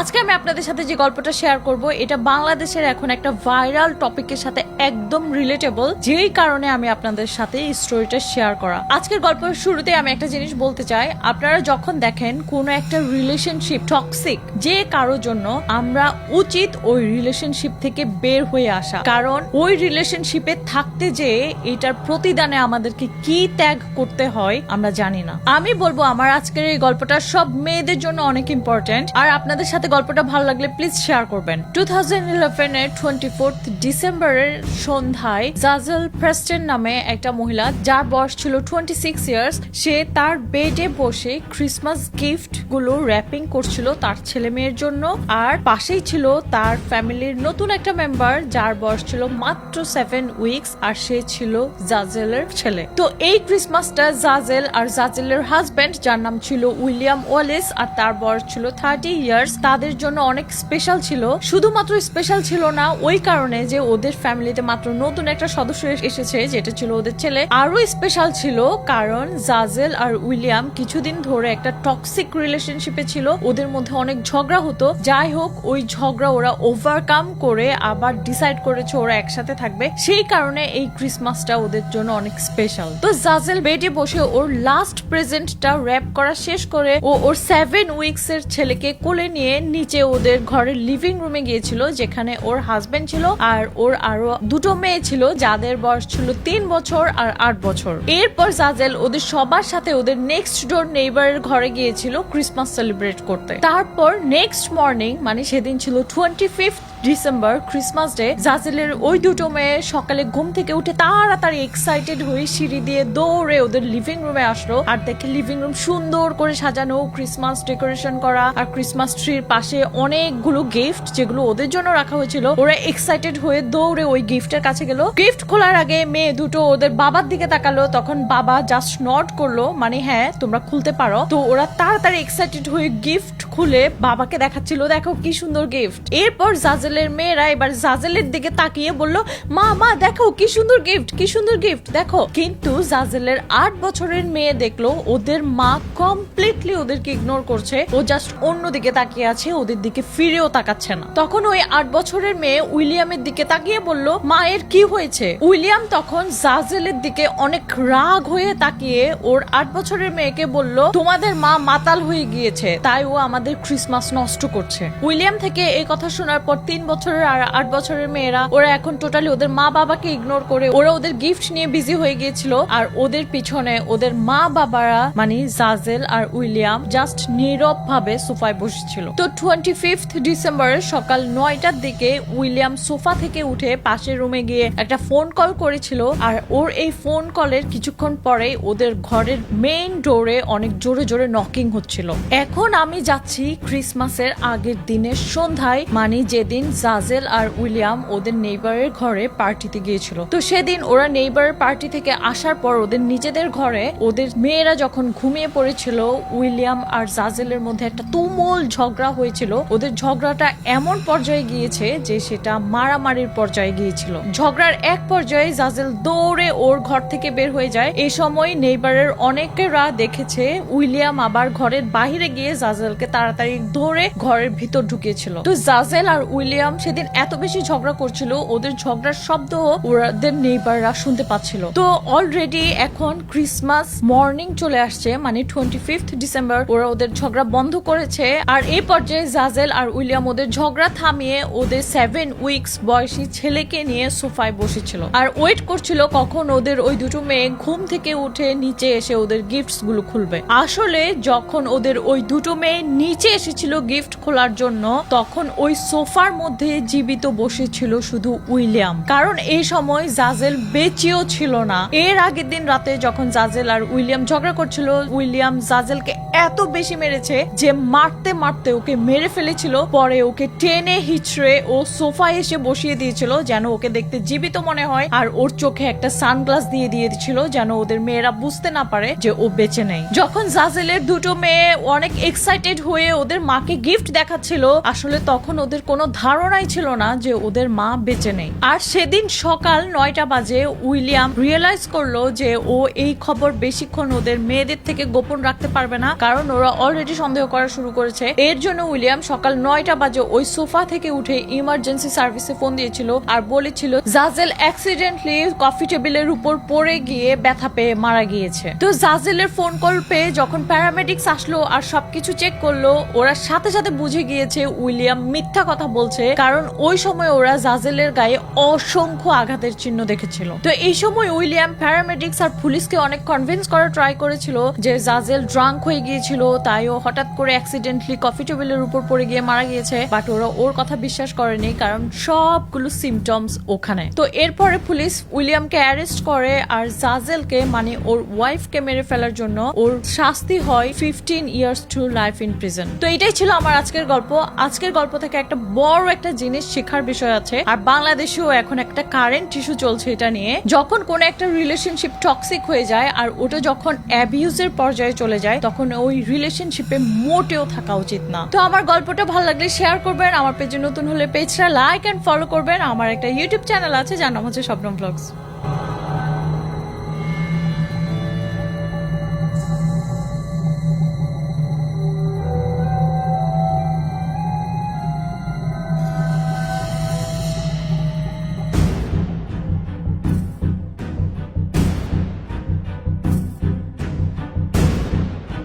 আজকে আমি আপনাদের সাথে যে গল্পটা শেয়ার করব, এটা বাংলাদেশের এখন একটা ভাইরাল টপিকের সাথে একদম রিলেটেবল যেই কারণে আমি আপনাদের সাথে এই স্টোরিটা শেয়ার করা। আজকের গল্পের শুরুতে আমি একটা জিনিস বলতে চাই, আপনারা যখন দেখেন কোনো একটা রিলেশনশিপ টক্সিক যে কারোর জন্য আমরা উচিত ওই রিলেশনশিপ থেকে বের হয়ে আসা। কারণ ওই রিলেশনশিপে থাকতে যে এটার প্রতিদানে আমাদেরকে কি ত্যাগ করতে হয়, আমরা জানি না। আমি বলব, আমার আজকের এই গল্পটা সব মেয়েদের জন্য অনেক ইম্পর্টেন্ট আর আপনাদের সাথে গল্পটা ভালো লাগলে প্লিজ শেয়ার করবেন। টু থাউজেন্ড ইলেভেন এর টোয়েন্টি ফোর্থ ডিসেম্বরের সন্ধ্যায় জাজল প্রেস্টেন নামে একটা মহিলা, যার বয়স ছিল টোয়েন্টি সিক্স ইয়ার্স সে তার বেডে বসে ক্রিসমাস গিফটগুলো র্যাপিং করছিল তার ছেলে মেয়ের জন্য। আর পাশেই ছিল তার ফ্যামিলির নতুন একটা মেম্বার যার বয়স ছিল মাত্র সেভেন উইকস আর সে ছিল জাজেলের ছেলে। তো এই ক্রিসমাসটা জাজেল আর জাজেলের হাজবেন্ড যার নাম ছিল উইলিয়াম ওয়ালেস আর তার বয়স ছিল থার্টি ইয়ার্স তাদের জন্য অনেক স্পেশাল ছিল। শুধুমাত্র স্পেশাল ছিল না, ওই কারণে যে ওদের ফ্যামিলিতে মাত্র নতুন একটা সদস্য এসেছে, যেটা ছিল ওদের ছেলে। আরও স্পেশাল ছিল কারণ জাজেল আর উইলিয়াম কিছুদিন ধরে একটা টক্সিক রিলেশনশিপে ছিল। ওদের মধ্যে অনেক ঝগড়া হতো। যাই হোক, ওই ঝগড়া ওরা ওভারকাম করে আবার ডিসাইড করেছে ওরা একসাথে থাকবে। সেই কারণে এই ক্রিসমাসটা ওদের জন্য অনেক স্পেশাল তো জাজেল বেডে বসে ওর লাস্ট প্রেজেন্টটা র্যাপ করা শেষ করে ও ওর সেভেন উইকস এর ছেলেকে কোলে নিয়ে নিচে ওদের ঘরের লিভিং রুমে গিয়েছিল, যেখানে ওর হাজবেন্ড ছিল আর ওর আরও দুটো মেয়ে ছিল, যাদের বয়স ছিল তিন বছর আর আট বছর। এরপর জাজেল ওদের সবার সাথে ওদের নেক্সট ডোর নেইবারের ঘরে গিয়েছিল ক্রিসমাস সেলিব্রেট করতে। তারপর নেক্সট মর্নিং মানে সেদিন ছিল twenty fifth December Christmas day জাজেলের ওই দুটো মেয়ে সকালে ঘুম থেকে উঠে তাড়াতাড়ি এক্সাইটেড হয়ে সিঁড়ি দিয়ে দৌড়ে ওদের লিভিং রুমে আসলো। আর দেখে লিভিং রুম সুন্দর করে সাজানো ক্রিসমাস ডেকোরেশন করা। আর ক্রিসমাস ট্রির পাশে অনেকগুলো গিফট যেগুলো ওদের জন্য রাখা হয়েছিল, ওরা এক্সাইটেড হয়ে দৌড়ে ওই গিফটের কাছে গেল। গিফট খোলার আগে মেয়ে দুটো ওদের বাবার দিকে তাকালো, তখন বাবা জাস্ট নট করল মানে হ্যাঁ তোমরা খুলতে পারো। তো ওরা তাড়াতাড়ি এক্সাইটেড হয়ে গিফট খুলে বাবাকে দেখাচ্ছিল, দেখো কি সুন্দর গিফট এরপর জাজেলের মেয়েরা এবার জাজেলের দিকে তাকিয়ে বলল, মা মা, দেখো কি সুন্দর গিফট কি সুন্দর গিফট দেখো। কিন্তু জাজেলের আট বছরের মেয়ে দেখল, ওদের মা কমপ্লিটলি ওদেরকে ইগনোর করছে। ও জাস্ট অন্য দিকে তাকিয়ে আছে, ওদের দিকে ফিরেও তাকাচ্ছে না। তখন ওই আট বছরের মেয়ে উইলিয়ামের দিকে তাকিয়ে বলল মায়ের কি হয়েছে? উইলিয়াম তখন জাজেলের দিকে অনেক রাগ হয়ে তাকিয়ে ওর আট বছরের মেয়েকে বলল, তোমাদের মা মাতাল হয়ে গিয়েছে, তাই ও আমাদের ক্রিসমাস নষ্ট করছে। উইলিয়াম থেকে এই কথা শোনার পর তিন বছরের আর আট বছরের মেয়েরা, ওরা এখন টোটালি ওদের মা বাবাকে ইগনোর করে ওরা ওদের গিফট নিয়ে বিজি হয়ে গিয়েছিল আর ওদের পিছনে ওদের মা বাবারা মানে জাজেল আর উইলিয়াম জাস্ট নীরব ভাবে সোফায় বসেছিল। তো টোয়েন্টি ফিফথ ডিসেম্বরের সকাল নয়টার দিকে উইলিয়াম সোফা থেকে উঠে পাশের রুমে গিয়ে একটা ফোন কল করেছিল আর ওর এই ফোন কলের কিছুক্ষণ পরে ওদের ঘরের মেইন ডোরে অনেক জোরে জোরে নকিং হচ্ছিল। এখন আমি যাচ্ছি ক্রিসমাসের আগের দিনের সন্ধ্যায় মানে যেদিন জাজেল আর উইলিয়াম ওদের নেইবারের ঘরে পার্টিতে গিয়েছিল। তো সেদিন ওরা নেইবারের পার্টি থেকে আসার পর ওদের নিজেদের ঘরে ওদের মেয়েরা যখন ঘুমিয়ে পড়েছিল, উইলিয়াম আর জাজেলের মধ্যে একটা তুমুল ঝগড়া হয়েছিল। ওদের ঝগড়াটা এমন পর্যায়ে গিয়েছে যে সেটা মারামারির পর্যায়ে গিয়েছিল। ঝগড়ার এক পর্যায়ে জাজেল দৌড়ে ওর ঘর থেকে বের হয়ে যায়। এই সময় নেইবারের অনেকেরা দেখেছে, উইলিয়াম আবার ঘরের বাহিরে গিয়ে জাজেলকে তাড়াতাড়ি ধরে ঘরের ভিতর ঢুকিয়েছিল। তো জাজেল আর উইলিয়াম সেদিন এত বেশি ঝগড়া করছিল, ওদের ঝগড়ার শব্দ ওদের নেইবাররা শুনতে পাচ্ছিল। তো অলরেডি এখন ক্রিসমাস মর্নিং চলে আসছে মানে টোয়েন্টি ফিফথ ডিসেম্বর ওরা ওদের ঝগড়া বন্ধ করেছে। আর এই পর্যায়ে জাজেল আর উইলিয়াম ওদের ঝগড়া থামিয়ে ওদের সেভেন উইকস বয়সী ছেলেকে নিয়ে সোফায় বসেছিল। আর ওয়েট করছিল কখন ওদের ওই দুটো মেয়ে ঘুম থেকে উঠে নিচে এসে ওদের গিফটসগুলো খুলবে। আসলে যখন ওদের ওই দুটো মেয়ে নিচে এসেছিল গিফট খোলার জন্য, তখন ওই সোফার মধ্যে জীবিত বসেছিল শুধু উইলিয়াম। কারণ এই সময় জাজেল বেঁচেও ছিল না। এর আগের দিন রাতে যখন জাজেল আর উইলিয়াম ঝগড়া করছিল, উইলিয়াম জাজেলকে এত বেশি মেরেছে যে মারতে মারতে ওকে মেরে ফেলেছিল। পরে ওকে টেনে, হিচড়ে ও সোফায় এসে বসিয়ে দিয়েছিল যেন ওকে দেখতে জীবিত মনে হয় আর ওর চোখে একটা সানগ্লাস দিয়ে দিয়েছিল যেন ওদের মেয়েরা বুঝতে না পারে যে ও বেঁচে নেই। যখন জাজেলের দুটো মেয়ে অনেক এক্সাইটেড হয়ে ওদের মাকে গিফট দেখাচ্ছিল, আসলে তখন ওদের কোনো ধারণা ধারণাই ছিল না যে ওদের মা বেঁচে নেই। আর সেদিন সকাল নয়টা বাজে উইলিয়াম রিয়েলাইজ করল যে ও এই খবর বেশিক্ষণ ওদের মেয়েদের থেকে গোপন রাখতে পারবে না, কারণ ওরা অলরেডি সন্দেহ করা শুরু করেছে। এর জন্য উইলিয়াম সকাল নয়টা বাজে ওই সোফা থেকে উঠে ইমার্জেন্সি সার্ভিসে ফোন দিয়েছিল আর বলেছিল জাজেল অ্যাক্সিডেন্টলি কফি টেবিলের উপর পড়ে গিয়ে ব্যথা পেয়ে মারা গিয়েছে। তো জাজেলের ফোন কল পেয়ে যখন প্যারামেডিক্স আসলো আর সবকিছু চেক করল, ওরা সাথে সাথে বুঝে গিয়েছে উইলিয়াম মিথ্যা কথা বলছে কারণ ওই সময় ওরা জাজেলের গায়ে অসংখ্য আঘাতের চিহ্ন দেখেছিল। তো এই সময় উইলিয়াম প্যারামেডিক্স আর পুলিশকে অনেক কনভিন্স করার ট্রাই করেছিল যে জাজেল ড্রাঙ্ক হয়ে গিয়েছিল, তাই ও হঠাৎ করে অ্যাক্সিডেন্টলি কফি টেবিলের উপর পড়ে গিয়ে মারা গিয়েছে বাট ওরা ওর কথা বিশ্বাস করেনি, কারণ সবগুলো সিমটমস ওখানে। তো এরপরে পুলিশ উইলিয়ামকে অ্যারেস্ট করে আর জাজেলকে মানে ওর ওয়াইফকে মেরে ফেলার জন্য ওর শাস্তি হয় fifteen years to life in prison তো এটাই ছিল আমার আজকের গল্প। আজকের গল্প থেকে একটা বড় একটা জিনিস শেখার বিষয় আছে। আর বাংলাদেশেও এখন একটা কারেন্ট ইস্যু চলছে এটা নিয়ে। যখন কোন একটা রিলেশনশিপ টক্সিক হয়ে যায় আর ওটা যখন অ্যাবিউজের পর্যায়ে চলে যায়, তখন ওই রিলেশনশিপে মোটেও থাকা উচিত না। তো আমার গল্পটা ভালো লাগলে শেয়ার করবেন, আমার পেজে নতুন হলে পেজটা লাইক অ্যান্ড ফলো করবেন। আমার একটা ইউটিউব চ্যানেল আছে, যার নাম হচ্ছে স্বপ্ন ব্লগস